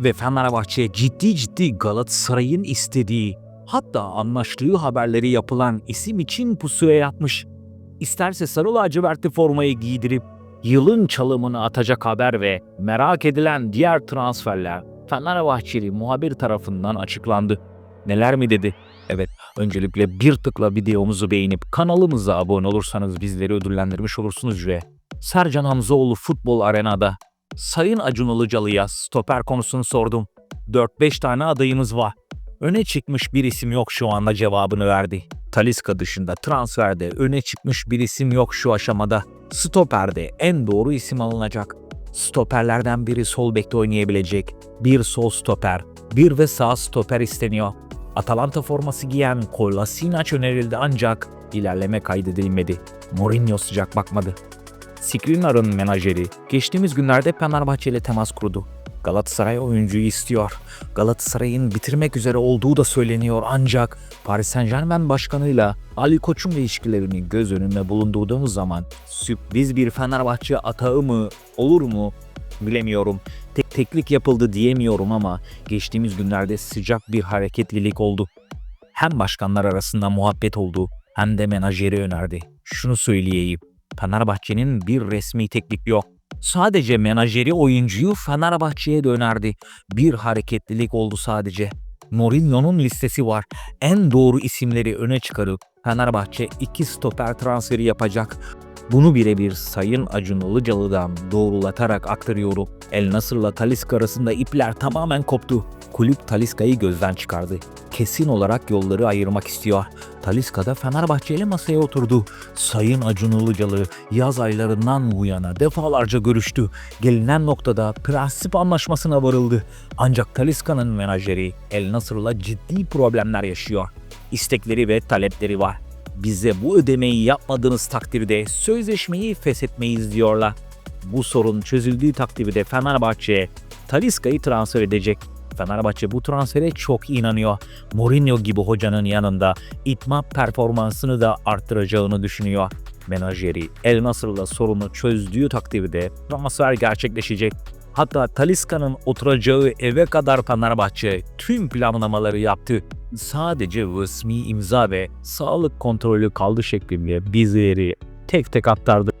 ve Fenerbahçe ciddi ciddi Galatasaray'ın istediği hatta anlaştığı haberleri yapılan isim için pusuya yatmış. İsterse sarı lacivertli formayı giydirip yılın çalımını atacak haber ve merak edilen diğer transferler Fenerbahçeli muhabir tarafından açıklandı. Neler mi dedi? Evet, öncelikle bir tıkla videomuzu beğenip kanalımıza abone olursanız bizleri ödüllendirmiş olursunuz ve Sercan Hamzoğlu Futbol Arena'da Sayın Acun Ilıcalı'ya stoper konusunu sordum. 4-5 tane adayımız var. Öne çıkmış bir isim yok şu anda cevabını verdi. Taliska dışında transferde öne çıkmış bir isim yok şu aşamada. Stoper'de en doğru isim alınacak. Stoperlerden biri sol bekte oynayabilecek. Bir sol stoper, bir ve sağ stoper isteniyor. Atalanta forması giyen Kolasinac önerildi ancak ilerleme kaydedilmedi. Mourinho sıcak bakmadı. Skriniar'ın menajeri geçtiğimiz günlerde Fenerbahçe ile temas kurdu. Galatasaray oyuncuyu istiyor. Galatasaray'ın bitirmek üzere olduğu da söyleniyor ancak Paris Saint Germain başkanıyla Ali Koç'un ilişkilerini göz önünde bulundurduğumuz zaman sürpriz bir Fenerbahçe atağı mı olur mu bilemiyorum. Tek teklik yapıldı diyemiyorum ama geçtiğimiz günlerde sıcak bir hareketlilik oldu. Hem başkanlar arasında muhabbet oldu hem de menajeri önerdi. Şunu söyleyeyim. Fenerbahçe'nin bir resmi teklif yok. Sadece menajeri oyuncuyu Fenerbahçe'ye de önerdi. Bir hareketlilik oldu sadece. Mourinho'nun listesi var. En doğru isimleri öne çıkarıp Fenerbahçe iki stoper transferi yapacak. Bunu birebir Sayın Acun Ilıcalı'dan doğrulatarak aktarıyorum. El Nasır'la Taliska arasında ipler tamamen koptu. Kulüp Taliska'yı gözden çıkardı. Kesin olarak yolları ayırmak istiyor. Taliska da Fenerbahçe ile masaya oturdu. Sayın Acun Ilıcalı yaz aylarından bu yana defalarca görüştü. Gelinen noktada prensip anlaşmasına varıldı. Ancak Taliska'nın menajeri El Nasır'la ciddi problemler yaşıyor. İstekleri ve talepleri var. Bize bu ödemeyi yapmadığınız takdirde sözleşmeyi feshetmeyiz diyorlar. Bu sorun çözüldüğü takdirde Fenerbahçe Taliska'yı transfer edecek. Fenerbahçe bu transfere çok inanıyor. Mourinho gibi hocanın yanında itma performansını da arttıracağını düşünüyor. Menajeri El Nasır'la sorunu çözdüğü takdirde transfer gerçekleşecek. Hatta Taliska'nın oturacağı eve kadar Fenerbahçe tüm planlamaları yaptı. Sadece resmi imza ve sağlık kontrolü kaldı şeklinde bizleri tek tek aktardı.